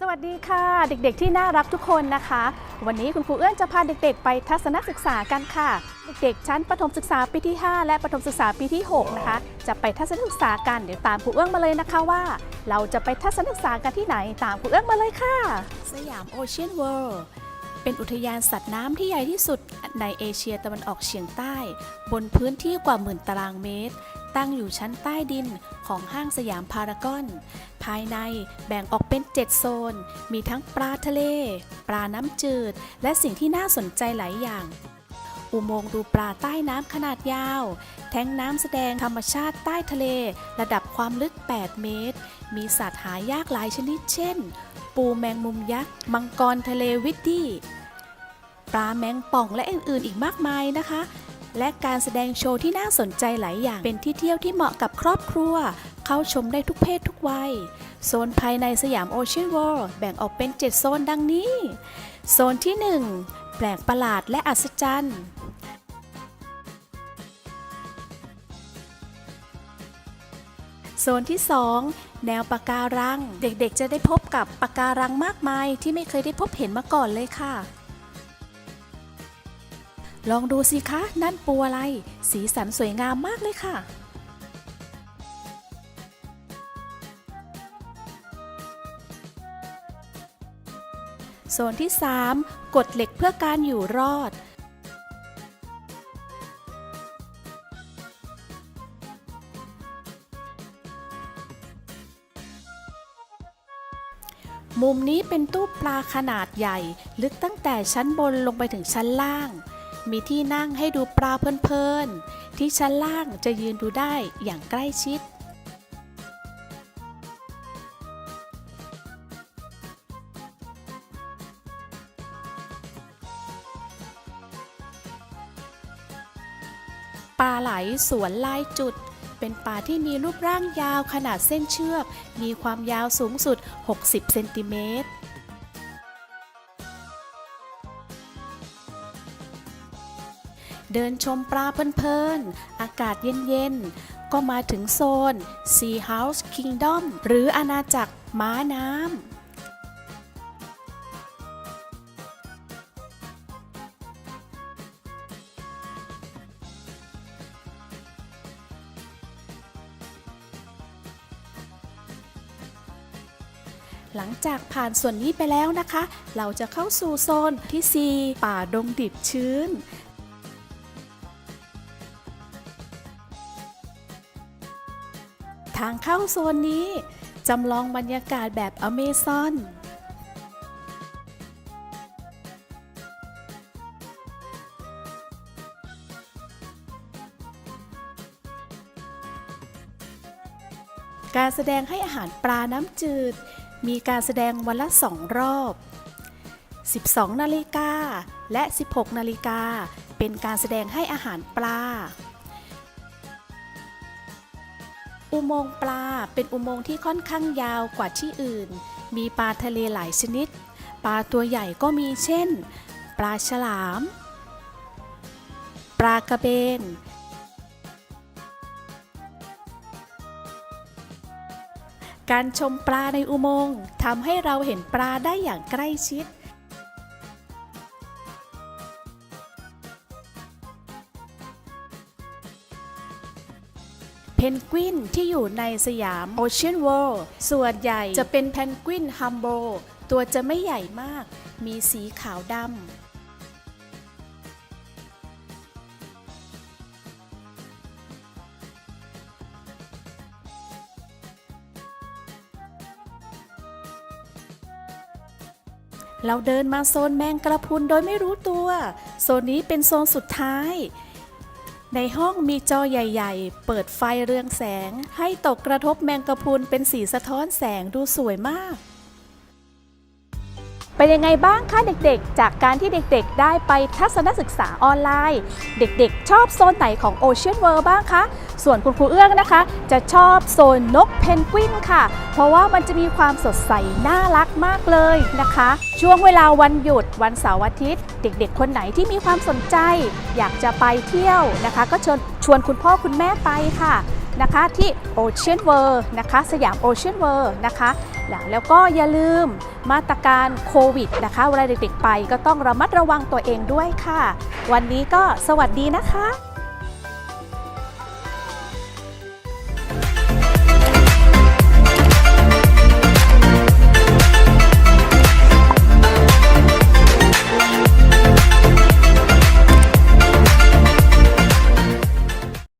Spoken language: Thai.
สวัสดีค่ะ เด็กๆที่น่ารักทุกคนนะคะ วันนี้คุณครูเอื้อนจะพาเด็กๆ ไปทัศนศึกษากันค่ะ เด็กๆชั้นประถมศึกษาปีที่ 5 และประถมศึกษาปีที่ 6 นะคะ จะไปทัศนศึกษากันเดี๋ยวตามครูเอื้องมาเลยนะคะว่า เราจะไปทัศนศึกษากันที่ไหนตามครูเอื้องมาเลยค่ะ สยามโอเชียนเวิลด์ เป็นอุทยานสัตว์น้ำที่ใหญ่ที่สุดในเอเชียตะวันออกเฉียงใต้ บนพื้นที่กว่าหมื่นตารางเมตร ตั้งอยู่ชั้นใต้ดินของห้างสยามพารากอน ภายในแบ่งออกเป็น 7 โซน มีทั้งปลาทะเล ปลาน้ำจืด และสิ่งที่น่าสนใจหลายอย่างอุโมงค์ดูปลาใต้น้ำขนาดยาว แท้งน้ำแสดงธรรมชาติใต้ทะเล ระดับความลึก 8 เมตร มีสัตว์หายากหลายชนิดเช่น ปูแมงมุมยักษ์ มังกรทะเลวิดดี้ ปลาแมงป่องและอื่นๆอีกมากมายนะคะ และการแสดงโชว์ที่น่าสนใจหลายอย่าง เป็นที่เที่ยวที่เหมาะกับครอบครัว เข้าชมได้ทุกเพศทุกวัย โซนภายในสยามโอเชียน o ว l d แบ่งออกเป็น 7 โซนดังนี้ โซนที่ 1 แปลกประหลาดและอัศจรรย์โซนที่ 2 แนวปะการัง เด็กๆ จะได้พบกับปะการังมากมายที่ไม่เคยได้พบเห็นมาก่อนเลยค่ะ ลองดูสิคะ นั่นปูอะไร สีสันสวยงามมากเลยค่ะ โซนที่ 3กฎเหล็กเพื่อการอยู่รอดมุมนี้เป็นตู้ปลาขนาดใหญ่ ลึกตั้งแต่ชั้นบนลงไปถึงชั้นล่าง มีที่นั่งให้ดูปลาเพลินๆ ที่ชั้นล่างจะยืนดูได้อย่างใกล้ชิด ปลาไหลสวนลายจุด เป็นปลาที่มีรูปร่างยาวขนาดเส้นเชือก มีความยาวสูงสุด 60 เซนติเมตร เดินชมปลาเพลินๆ อากาศเย็นๆ ก็มาถึงโซน Sea House Kingdom หรืออาณาจักรม้าน้ำหลังจากผ่านส่วนนี้ไปแล้วนะคะ เราจะเข้าสู่โซนที่ 4 ป่าดงดิบชื้น ทางเข้าโซนนี้ จำลองบรรยากาศแบบอเมซอนการแสดงให้อาหารปลาน้ำจืด มีการแสดงวันละสองรอบ 12 นาฬิกาและ 16 นาฬิกาเป็นการแสดงให้อาหารปลา อุโมงค์ปลาเป็นอุโมงค์ที่ค่อนข้างยาวกว่าที่อื่น มีปลาทะเลหลายชนิด ปลาตัวใหญ่ก็มีเช่น ปลาฉลาม ปลากระเบน การชมปลาในอุโมงค์ทำให้เราเห็นปลาได้อย่างใกล้ชิด เพนกวินที่อยู่ในสยามโอเชียน o ว l d ส่วนใหญ่จะเป็นเพนกวินฮัมโบตัวจะไม่ใหญ่มาก มีสีขาวดำเราเดินมาโซนแมงกระพรุนโดยไม่รู้ตัว โซนนี้เป็นโซนสุดท้าย ในห้องมีจอใหญ่ ๆ เปิดไฟเรืองแสง ให้ตกกระทบแมงกะพรุนเป็นสีสะท้อนแสงดูสวยมาก เป็นยังไงบ้างคะเด็กๆ จากการที่เด็กๆ ได้ไปทัศนศึกษาออนไลน์ เด็กๆ ชอบโซนไหนของ Ocean World บ้างคะ ส่วนคุณครูเอื้องนะคะ จะชอบโซนนกเพนกวินค่ะ เพราะว่ามันจะมีความสดใสน่ารักมากเลยนะคะ ช่วงเวลาวันหยุดวันเสาร์อาทิตย์ เด็กๆ คนไหนที่มีความสนใจ อยากจะไปเที่ยวนะคะ ก็เชิญชวนคุณพ่อคุณแม่ไปค่ะนะคะที่ Ocean World นะคะสยาม Ocean World นะคะ แล้วแล้วก็อย่าลืมมาตรการโควิดนะคะเวลาเด็กๆไปก็ต้องระมัดระวังตัวเองด้วยค่ะ วันนี้ก็สวัสดีนะคะ